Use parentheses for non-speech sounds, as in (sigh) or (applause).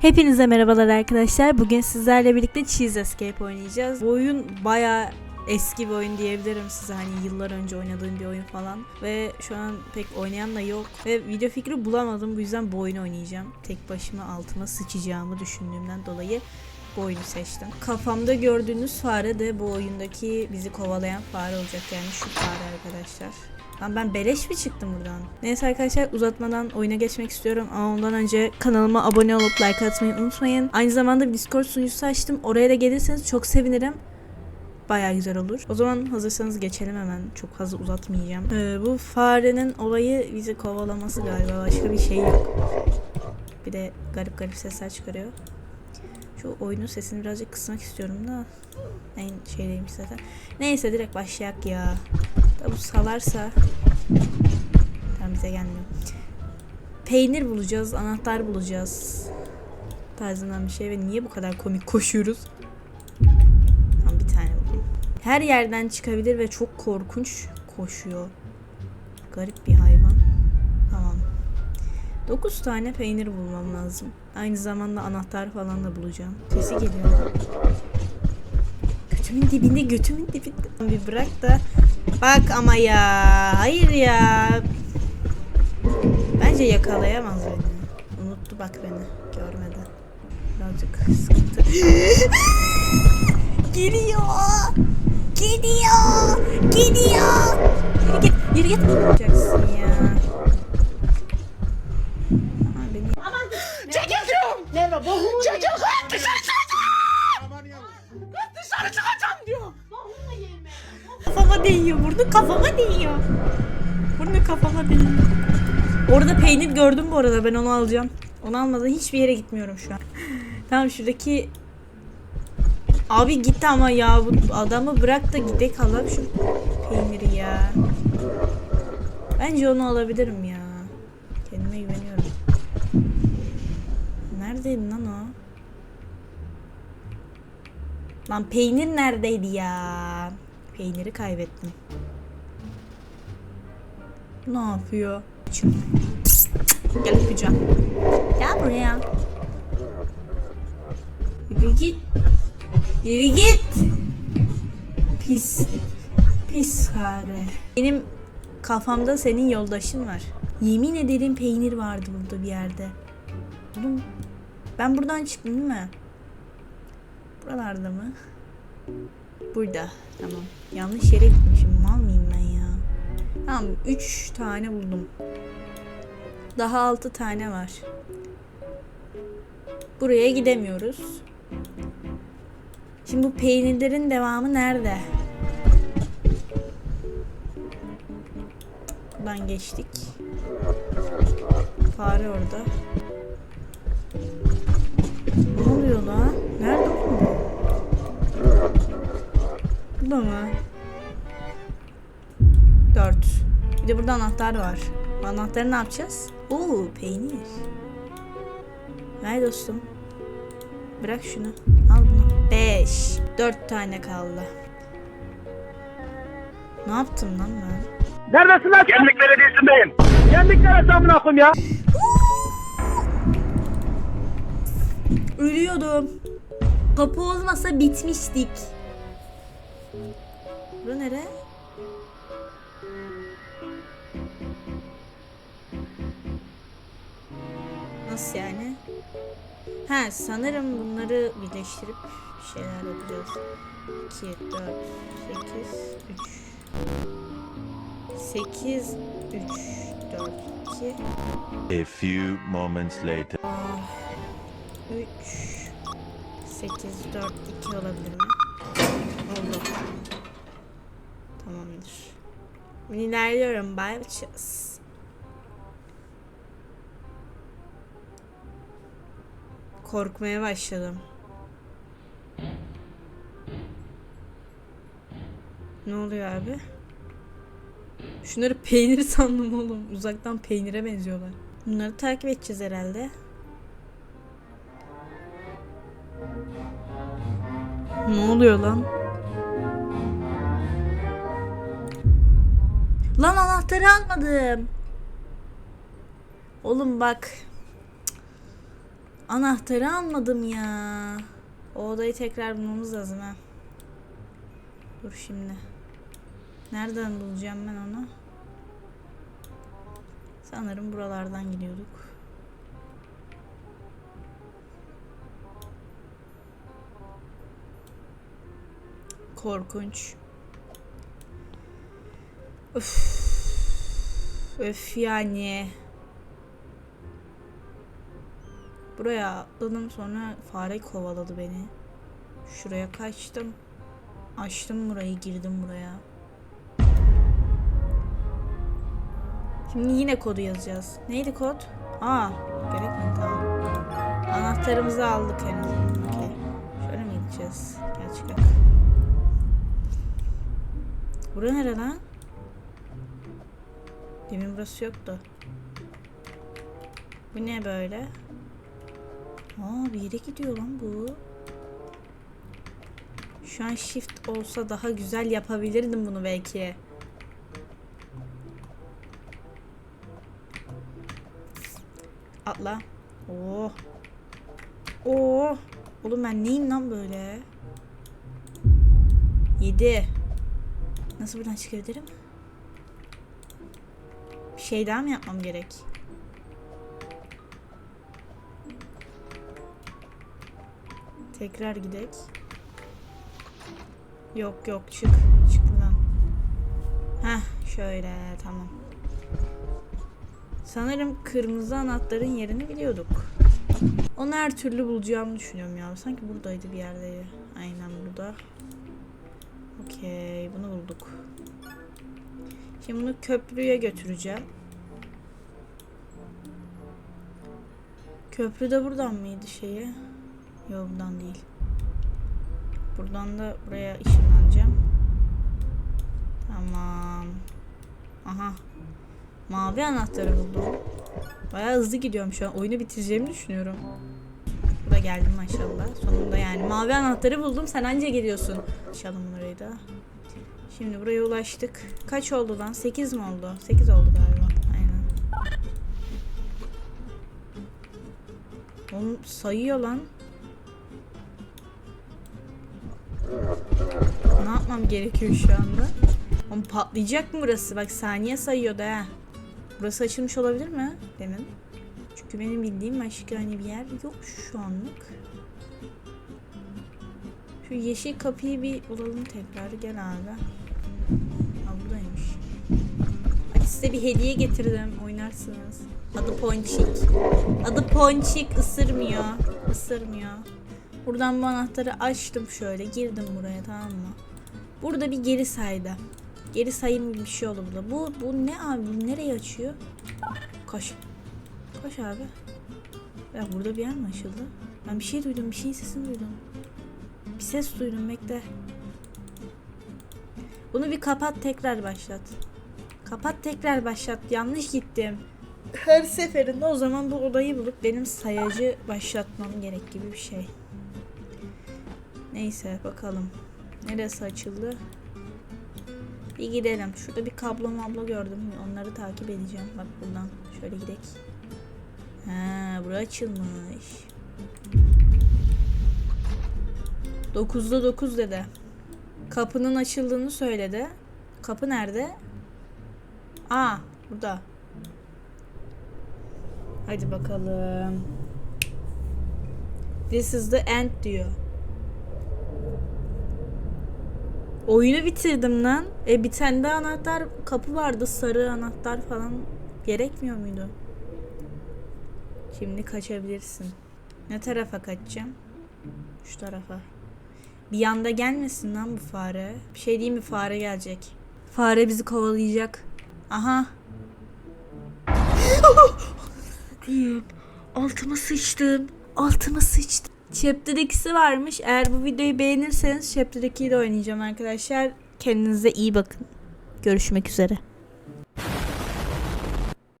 Hepinize merhabalar arkadaşlar. Bugün sizlerle birlikte Cheese Escape oynayacağız. Bu oyun baya eski bir oyun diyebilirim size. Hani yıllar önce oynadığım bir oyun falan. Ve şu an pek oynayan da yok. Ve video fikri bulamadım. Bu yüzden bu oyunu oynayacağım. Tek başıma altıma sıçacağımı düşündüğümden dolayı bu oyunu seçtim. Kafamda gördüğünüz fare de bu oyundaki bizi kovalayan fare olacak. Yani şu fare arkadaşlar. Lan ben beleş mi çıktım buradan? Neyse arkadaşlar uzatmadan oyuna geçmek istiyorum ama ondan önce kanalıma abone olup like atmayı unutmayın. Aynı zamanda Discord sunucusu açtım. Oraya da gelirseniz çok sevinirim. Baya güzel olur. O zaman hazırsanız geçelim hemen. Çok fazla uzatmayacağım. Ee, bu farenin olayı bizi kovalaması galiba. Başka bir şey yok. Bir de garip garip sesler çıkarıyor. Şu oyunun sesini birazcık kısmak istiyorum da. En şeydeymiş zaten. Neyse direkt başlayak ya. Da salarsa tam bize gelmiyor. Peynir bulacağız, anahtar bulacağız. Tarzından bir şey ve niye bu kadar komik koşuyoruz? Tamam bir tane buldum. Her yerden çıkabilir ve çok korkunç koşuyor. Garip bir hayvan. Tamam. 9 tane peynir bulmam lazım. Aynı zamanda anahtar falan da bulacağım. Sesi geliyor. Götümün dibinde, götümün dibinde. Bir bırak da Bak ama ya. Hayır ya. Bence yakalayamaz beni. Unuttu bak beni. Görmeden. Birazcık sıkıntı. (gasps) Geliyor. Geliyor. Geliyor. Yürü git. Yürü git. Yapacaksın ya. Çekil diyorum. Çekil dışarı çıkacağım. Dışarı çıkacağım. Değiyor. Burnu kafama değiyor. Burnu kafama değiyor. Orada peynir gördüm bu arada. Ben onu alacağım. Onu almadan hiçbir yere gitmiyorum şu an. tamam şuradaki Abi git ama ya bu adamı bırak da gidek alalım şu peyniri ya. Bence onu alabilirim ya. Kendime güveniyorum. Neredeydi lan o? Lan peynir neredeydi ya? Peyniri kaybettim. Ne yapıyor? Gel öpeceğim. Gel buraya. Yürü git. Yürü git. Pis. Pis fare. Benim kafamda senin yoldaşın var. Yemin ederim peynir vardı burada bir yerde. Oğlum ben buradan çıktım değil mi? Buralarda mı? Burada. Tamam. Yanlış yere gitmişim. Mal mıyım ben ya? Tamam. Üç tane buldum. Daha altı tane var. Buraya gidemiyoruz. Şimdi bu peynirlerin devamı nerede? Buradan geçtik. Fare orada. Ne oluyor lan? Nerede Burada mı? 4. Bir de burada anahtar var. Bu anahtarı ne yapacağız? Oo peynir. Ver dostum. Bırak şunu. Al bunu. 5. 4 tane kaldı. Ne yaptım lan ben? Neredesin lan? Gemlik Belediyesi'ndeyim. Gemlik neresi amına koyayım ya? Ölüyordum. Kapı olmasa bitmiştik. Bu nere? Nasıl yani? Ha sanırım bunları birleştirip bir şeyler yapacağız. 2, 4, 8, 3 8, 3, 4, 2 A few moments later. 3 8 4 2 olabilir mi? Oldu. Tamamdır. İlerliyorum. Bakacağız. Korkmaya başladım. Ne oluyor abi? Şunları peynir (laughs) sandım oğlum. Uzaktan peynire benziyorlar. Bunları takip edeceğiz herhalde. Ne oluyor lan? Lan anahtarı almadım. Oğlum bak. Anahtarı almadım ya. O odayı tekrar bulmamız lazım ha. Dur şimdi. Nereden bulacağım ben onu? Sanırım buralardan gidiyorduk. Korkunç. Öf. Öf yani. Buraya atladım sonra fare kovaladı beni. Şuraya kaçtım. Açtım burayı girdim buraya. Şimdi yine kodu yazacağız. Neydi kod? Aa, gerek mi? Tamam. Anahtarımızı aldık henüz. Okey. Şöyle mi gideceğiz? Gel çıkalım. Bura nere lan? Demin burası yoktu. Bu ne böyle? Aa bir yere gidiyor lan bu. Şu an shift olsa daha güzel yapabilirdim bunu belki. Atla. Oo. Oo. Oğlum ben neyim lan böyle? 7. Nasıl buradan çıkabilirim? Bir şey daha mı yapmam gerek? Tekrar gidek. Yok yok çık. Çık buradan. Heh şöyle tamam. Sanırım kırmızı anahtarın yerini biliyorduk. Onu her türlü bulacağımı düşünüyorum ya. Sanki buradaydı bir yerde. Aynen burada. Okey bunu bulduk. Şimdi bunu köprüye götüreceğim. Köprü de buradan mıydı şeyi? Yok buradan değil. Buradan da buraya ışınlanacağım. Tamam. Aha. Mavi anahtarı buldum. Bayağı hızlı gidiyorum şu an. Oyunu bitireceğimi düşünüyorum. Burada geldim maşallah. Sonunda yani. Mavi anahtarı buldum. Sen anca geliyorsun. Açalım burayı da. Şimdi buraya ulaştık. Kaç oldu lan? 8 mi oldu? 8 oldu galiba. Aynen. Oğlum sayıyor lan. Ne yapmam gerekiyor şu anda? Oğlum patlayacak mı burası? Bak saniye sayıyordu ha. Burası açılmış olabilir mi? Demin. Çünkü benim bildiğim başka hani bir yer yok şu anlık. Şu yeşil kapıyı bir bulalım tekrar. Gel abi. Size bir hediye getirdim. Oynarsınız. Adı Ponçik. Adı Ponçik ısırmıyor. Isırmıyor. Buradan bu anahtarı açtım şöyle. Girdim buraya tamam mı? Burada bir geri saydı. Geri sayım gibi bir şey oldu burada. Bu, bu ne abi? Nereye açıyor? Koş. Koş abi. Ya burada bir yer mi açıldı? Ben bir şey duydum. Bir şeyin sesini duydum. Bir ses duydum. Bekle. Bunu bir kapat tekrar başlat. Kapat tekrar başlat. Yanlış gittim. Her seferinde o zaman bu odayı bulup benim sayacı başlatmam gerek gibi bir şey. Neyse bakalım. Neresi açıldı? Bir gidelim. Şurada bir kablo mablo gördüm. Onları takip edeceğim. Bak buradan. Şöyle gidelim. Ha, bura açılmış. 9'da 9 dedi. Kapının açıldığını söyledi. Kapı nerede? Aa, burada. Hadi bakalım. This is the end diyor. Oyunu bitirdim lan. E bir de anahtar kapı vardı. Sarı anahtar falan. Gerekmiyor muydu? Şimdi kaçabilirsin. Ne tarafa kaçacağım? Şu tarafa. Bir yanda gelmesin lan bu fare. Bir şey diyeyim mi fare gelecek. Fare bizi kovalayacak. Aha. Diyeyim. Altıma sıçtım. Altıma sıçtım. Chapter 2'si varmış. Eğer bu videoyu beğenirseniz Chapter 2'yi de oynayacağım arkadaşlar. Kendinize iyi bakın. Görüşmek üzere.